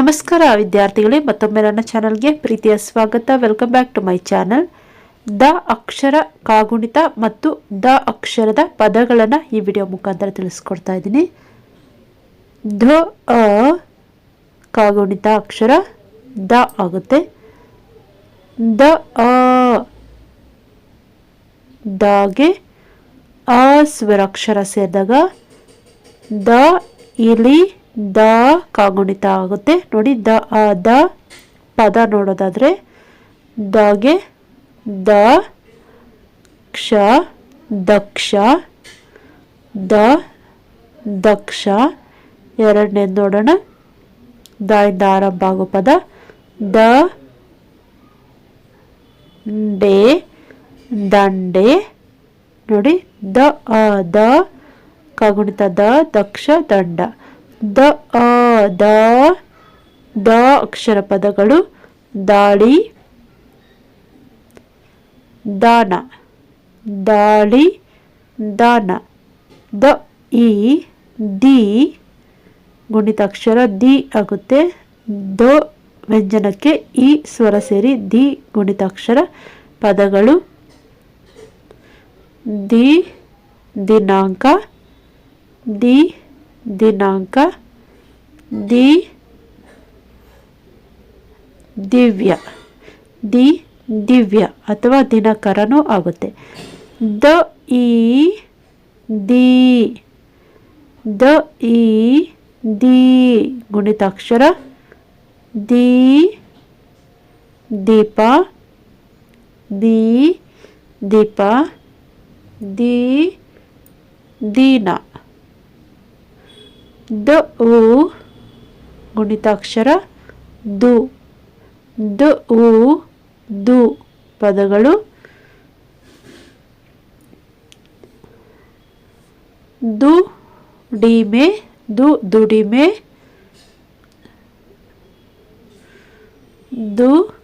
ನಮಸ್ಕಾರ ವಿದ್ಯಾರ್ಥಿಗಳೇ, ಮತ್ತೊಮ್ಮೆ ನನ್ನ ಚಾನಲ್ಗೆ ಪ್ರೀತಿಯ ಸ್ವಾಗತ. Welcome back to my channel the ಅಕ್ಷರ ಕಾಗುಣಿತ ಮತ್ತು ದ ಅಕ್ಷರದ ಪದಗಳನ್ನು ಈ ವಿಡಿಯೋ ಮುಖಾಂತರ ತಿಳಿಸ್ಕೊಡ್ತಾ ಇದ್ದೀನಿ. ಧ, ಅ, ಕಾಗುಣಿತ ಅಕ್ಷರ ದ ಆಗುತ್ತೆ. ದ, ಅ, ದಾಗೆ ಆ ಸ್ವರಾಕ್ಷರ ಸೇರಿದಾಗ ದ ಇಲ್ಲಿ ದ ಕಾಗುಣಿತ ಆಗುತ್ತೆ. ನೋಡಿ, ದ ದ ಪದ ನೋಡೋದಾದರೆ ದಗೆ ದ ಕ್ಷ ದಕ್ಷ ದ ದಕ್ಷ ಎರಡನೇದು ನೋಡೋಣ. ದ ಇಂದ ಆರಂಭ ಆಗೋ ಪದ. ದ ಡೆ ದಂಡೆ. ನೋಡಿ, ದ ಅ ದ ಕಾಗುಣಿತ ದ, ದಕ್ಷ, ದಂಡ. ದ ಅ ದ ದ ಅಕ್ಷರ ಪದಗಳು ದಾಳಿ, ದಾನ ದಾಳಿ, ದಾನ, ದ ಇ ದಿ, ಗುಣಿತಾಕ್ಷರ ದಿ ಆಗುತ್ತೆ, ದ ವ್ಯಂಜನಕ್ಕೆ ಈ ಸ್ವರ ಸೇರಿ ದಿ ಗುಣಿತಾಕ್ಷರ ಪದಗಳು, ದಿ ದಿನಾಂಕ, ದಿ ದಿನಾಂಕ ದಿ ದಿವ್ಯ. ದಿ ದಿವ್ಯ ಅಥವಾ ದಿನಕರನೂ ಆಗುತ್ತೆ. ದ ಇ ದಿ. ದ ಇ ದಿ. ಗುಣಿತಾಕ್ಷರ ದಿ. ದೀಪ ದಿ. ದೀಪ ದಿ. ದೀನ. ದ ಉ, ಗುಣಿತಾಕ್ಷರ, ದು. ದ ಉ, ದು ಪದಗಳು. ದು ಡಿಮೆ, ದು ದುಡಿಮೆ. ದು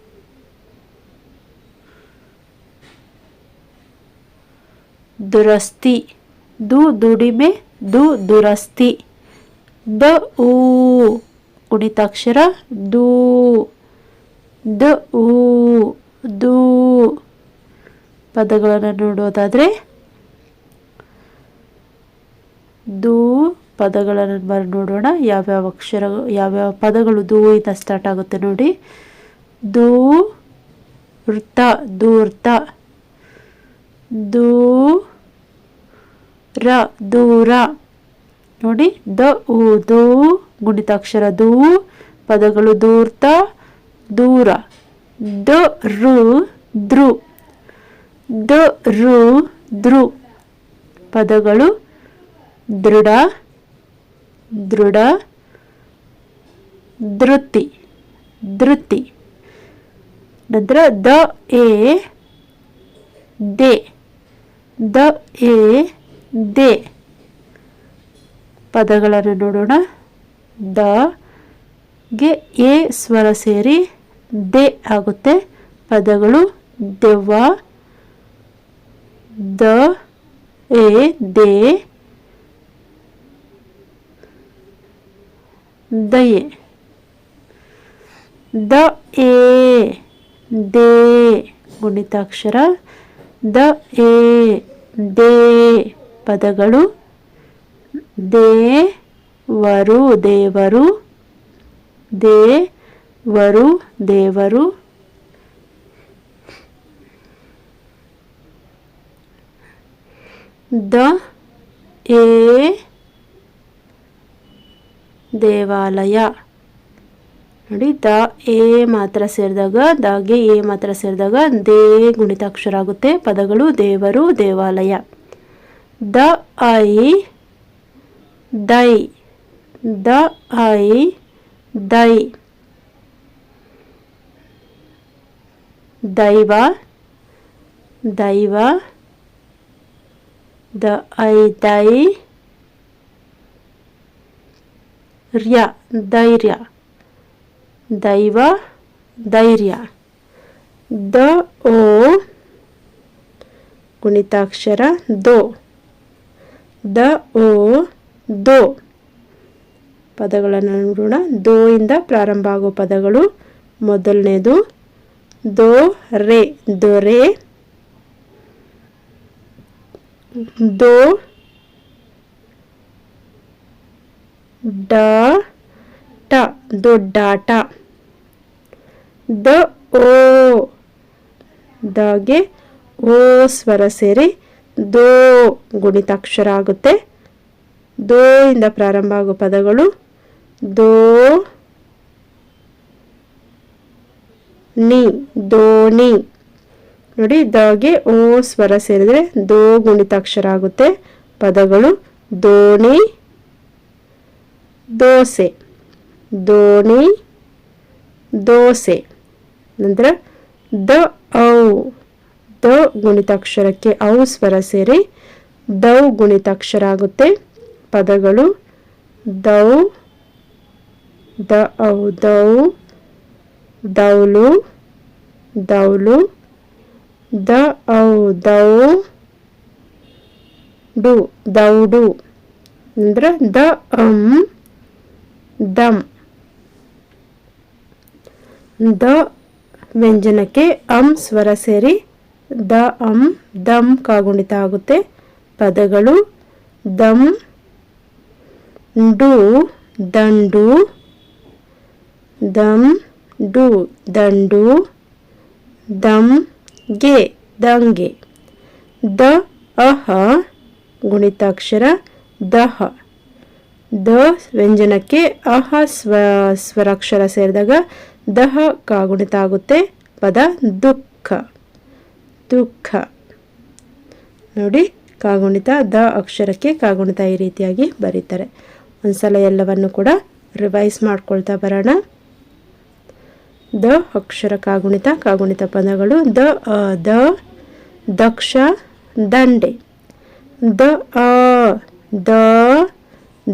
ದುರಸ್ತಿ, ದು ದುಡಿಮೆ, ದು ದುರಸ್ತಿ. ದ ಊ. ಕುಣಿತಾಕ್ಷರ ದೂ. ದ ಊ. ದೂ. ಪದಗಳನ್ನು ನೋಡೋದಾದರೆ ದೂ ಪದಗಳನ್ನು ಬರ, ನೋಡೋಣ. ಯಾವ್ಯಾವ ಅಕ್ಷರ, ಯಾವ್ಯಾವ ಪದಗಳು ದೂ ಇಂದ ಸ್ಟಾರ್ಟ್ ಆಗುತ್ತೆ ನೋಡಿ. ದೂ ವೃತ್ತ ದೂರ್ತ ದೂ ರ ದೂರ ನೋಡಿ, ದ, ಉ, ದೂ, ಗುಣಿತಾಕ್ಷರ ದೂ, ಪದಗಳು ದೂರ್ತ, ದೂರ. ದ, ರು ದೃ ದ, ರು ದೃ ಪದಗಳು ದೃಢ ದೃಢ, ದೃತಿ ದೃತಿ. ನಂತರ ದ, ಎ, ದೇ. ದ, ಎ, ದೆ. ಪದಗಳನ್ನು ನೋಡೋಣ. ದ, ಗೆ, ಎ, ಸ್ವರ ಸೇರಿ ದೆ ಆಗುತ್ತೆ. ಪದಗಳು ದೆವ್ವ, ದ, ಎ, ದೆ, ದಯೆ. ದ, ಎ, ದೇ, ಗುಣಿತಾಕ್ಷರ. ದ, ಎ, ದೇ ಪದಗಳು ದೇವರು ದೇವರು ದೇವರು ದೇವರು. ದ ಏ ದೇವಾಲಯ. ನೋಡಿ, ದ, ಎ ಮಾತ್ರ ಸೇರಿದಾಗ ದಾಗೆ ಎ ಮಾತ್ರ ಸೇರಿದಾಗ ದೇ ಗುಣಿತಾಕ್ಷರ ಆಗುತ್ತೆ ಪದಗಳು ದೇವರು, ದೇವಾಲಯ. ದ, ಐ ದೈ, ದ, ಐ, ದೈ. ದೈವ ದೈವ. ದ, ಐ, ದೈ. ರ್ಯ ಧೈರ್ಯ ದೈವ ಧೈರ್ಯ ದ, ಓ. ಗುಣಿತಾಕ್ಷರ, ದೋ. ದ, ಓ. ದೋ. ಪದಗಳನ್ನು ನೋಡೋಣ. ದೋ ಇಂದ ಪ್ರಾರಂಭ ಆಗೋ ಪದಗಳು ಮೊದಲನೇದು. ದೋ, ರೆ ದೊರೆ ದೋ, ಡ, ಟ ದೊಡ್ಡಾಟ ದ, ಓ. ದಾಗೆ ಓ, ಸ್ವರ ಸೇರಿ ದೋ ಗುಣಿತಾಕ್ಷರ ಆಗುತ್ತೆ. ದೋ ಇಂದ ಪ್ರಾರಂಭ ಆಗೋ ಪದಗಳು ದೋ ನಿ ದೋಣಿ ನೋಡಿ ದಗೆ ಓ ಸ್ವರ ಸೇರಿದ್ರೆ ದೋ ಗುಣಿತಾಕ್ಷರ ಆಗುತ್ತೆ. ಪದಗಳು ದೋಣಿ ದೋಸೆ. ದೋಣಿ ದೋಸೆ. ನಂತರ ದ ಔ. ದ ಗುಣಿತಾಕ್ಷರಕ್ಕೆ ಔ ಸ್ವರ ಸೇರಿ ದೌ ಗುಣಿತಾಕ್ಷರ ಆಗುತ್ತೆ. ಪದಗಳು ದೌ, ದ ಔ ದೌ, ದೌಲು ದೌಲು, ದ ಔ ದೌ, ಡು, ದೌಡು. ಅಂದ್ರೆ ದ, ಅಂ ದಮ್ ದ ವ್ಯಂಜನಕ್ಕೆ ಅಂ ಸ್ವರ ಸೇರಿ ದ, ಅಂ ದಮ್ ಕಾಗುಣಿತ ಆಗುತ್ತೆ. ಪದಗಳು ದಮ್ ಡು, ದಂಡು ದಮ್ ಡು, ದಂಡು ದಮ್ಗೆ, ದಂಗೆ. The, aha, ಗುಣಿತಾಕ್ಷರ, ದಹ. ದ ವ್ಯಂಜನಕ್ಕೆ ಅಹ ಸ್ವ, ಸ್ವರಾಕ್ಷರ ಸೇರಿದಾಗ ದಹ ಕಾಗುಣಿತ ಆಗುತ್ತೆ ಪದ ದುಃಖ. ದುಃಖ. ನೋಡಿ ಕಾಗುಣಿತ ದ ಅಕ್ಷರಕ್ಕೆ ಕಾಗುಣಿತ ಈ ರೀತಿಯಾಗಿ ಬರೀತಾರೆ. ಒಂದ್ಸಲ ಎಲ್ಲವನ್ನು ಕೂಡ ರಿವೈಸ್ ಮಾಡ್ಕೊಳ್ತಾ ಬರೋಣ. ದ ಅಕ್ಷರ ಕಾಗುಣಿತ ಕಾಗುಣಿತ ಪದಗಳು ದ, ಅ, ದ, ದಕ್ಷ, ದಂಡೆ. ದ, ಅ, ದ,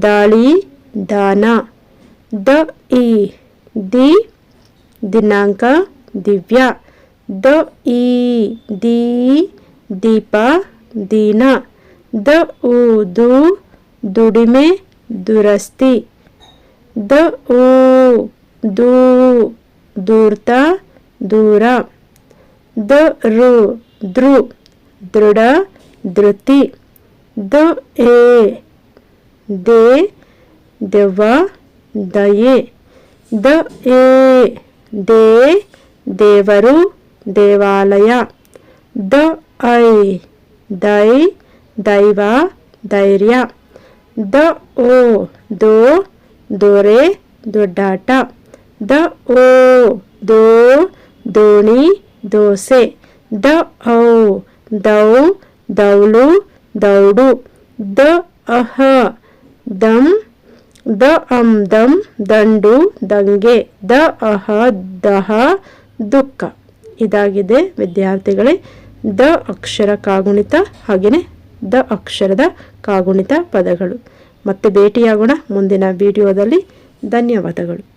ದಾಳಿ, ದಾನ. ದ, ಇ, ದಿ, ದಿನಾಂಕ, ದಿವ್ಯ. ದ, ಇ, ದಿ, ದೀಪ, ದೀನ. ದ, ಉ, ದು, ದುಡಿಮೆ ದುರಸ್ತಿ ದ ಉ ದು ದೂರ್ತ ದೂರ ದ ರು ದೃ ದೃಢ ಧೃತಿ ದ ಎ ದೇ ದೆವ್ವ ದಯೆ ದ ಎ ದೇ ದೇವರು ದೇವಾಲಯ ದ ಐ ದೈ ದೈವ ಧೈರ್ಯ ದ ಓ, ದೋ, ದೊರೆ, ದೊಡ್ಡಾಟ. ದ ಓ, ದೋ, ದೋಣಿ, ದೋಸೆ. ದ ಔ, ದೌ, ದೌಳು, ದೌಡು. ದ ಅಹ, ದಂ. ದ ಅಂ, ದಂ, ದಂಡು, ದಂಗೆ. ದ ಅಹ, ದಹ, ದುಃಖ. ಇದಾಗಿದೆ ವಿದ್ಯಾರ್ಥಿಗಳೇ. ದ ಅಕ್ಷರ ಕಾಗುಣಿತ ಹಾಗೆಯೇ ದ ಅಕ್ಷರದ ಕಾಗುಣಿತ ಪದಗಳು. ಮತ್ತೆ ಭೇಟಿಯಾಗೋಣ ಮುಂದಿನ ವಿಡಿಯೋದಲ್ಲಿ. ಧನ್ಯವಾದಗಳು.